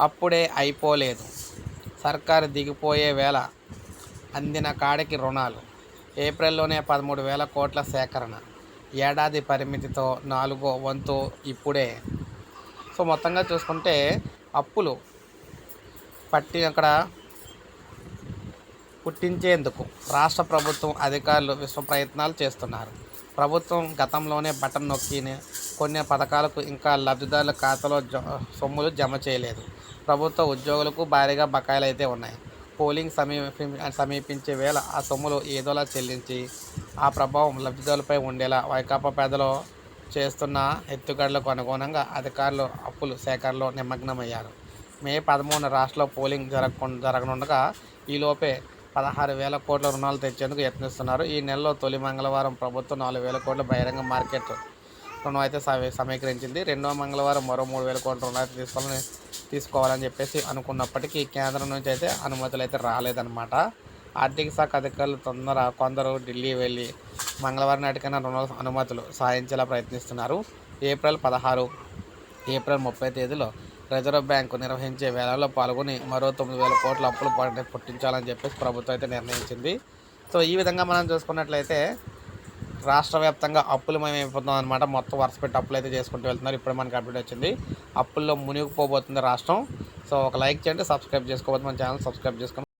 అప్పుడే అయిపోలేదు. సర్కారు దిగిపోయే వేళ అందిన కాడికి రుణాలు. ఏప్రిల్లోనే పదమూడు వేల కోట్ల సేకరణ. ఏడాది పరిమితితో నాలుగో వంతు ఇప్పుడే. సో మొత్తంగా చూసుకుంటే అప్పులు పట్టి అక్కడ పుట్టించేందుకు రాష్ట్ర ప్రభుత్వం అధికారులు విశ్వ ప్రయత్నాలు చేస్తున్నారు. ప్రభుత్వం గతంలోనే బటన్ నొక్కినే కొన్ని పథకాలకు ఇంకా లబ్ధిదారుల ఖాతాలో జ సొమ్ములు జమ చేయలేదు. ప్రభుత్వ ఉద్యోగులకు భారీగా బకాయిలు అయితే ఉన్నాయి. పోలింగ్ సమీపి సమీపించే వేళ ఆ సొమ్ములు ఏదోలా చెల్లించి ఆ ప్రభావం లబ్ధిదారులపై ఉండేలా వైకాపా పేదలో చేస్తున్న ఎత్తుగడలకు అనుగుణంగా అధికారులు అప్పులు సేకరణలో నిమగ్నమయ్యారు. మే పదమూడున రాష్ట్రంలో పోలింగ్ జరగకుండా జరగనుండగా ఈలోపే పదహారు వేల కోట్ల రుణాలు తెచ్చేందుకు యత్నిస్తున్నారు. ఈ నెలలో తొలి మంగళవారం ప్రభుత్వం నాలుగు వేల కోట్ల బహిరంగ మార్కెట్ రుణం అయితే సమ- సమీకరించింది. రెండో మంగళవారం మరో మూడు వేల కోట్ల రుణాలు అయితే తీసుకోవాలని తీసుకోవాలని చెప్పేసి అనుకున్నప్పటికీ కేంద్రం నుంచి అయితే అనుమతులు అయితే రాలేదన్నమాట. ఆర్థిక శాఖ అధికారులు తొందర కొందరు ఢిల్లీ వెళ్ళి మంగళవారం నాటికైనా రుణ అనుమతులు సాధించేలా ప్రయత్నిస్తున్నారు. ఏప్రిల్ పదహారు ఏప్రిల్ ముప్పై తేదీలో రిజర్వ్ బ్యాంకు నిర్వహించే వేళలో పాల్గొని మరో తొమ్మిది వేల కోట్ల అప్పులు పుట్టించాలని చెప్పేసి ప్రభుత్వం అయితే నిర్ణయించింది. సో ఈ విధంగా మనం చూసుకున్నట్లయితే రాష్ట్ర వ్యాప్తంగా అప్పులమయం అయిపోతుంది అనమాట మొత్తం వరుస పెట్టి అప్పులు అయితే చేసుకుంటూ వెళ్తున్నారు. ఇప్పుడు మనకి అప్డేట్ వచ్చింది. అప్పుల్లో మునిగిపోబోతుంది రాష్ట్రం. సో ఒక లైక్ చేయండి సబ్స్క్రైబ్ చేసుకోవద్దు మన ఛానల్ సబ్స్క్రైబ్ చేసుకోండి.